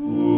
Ooh.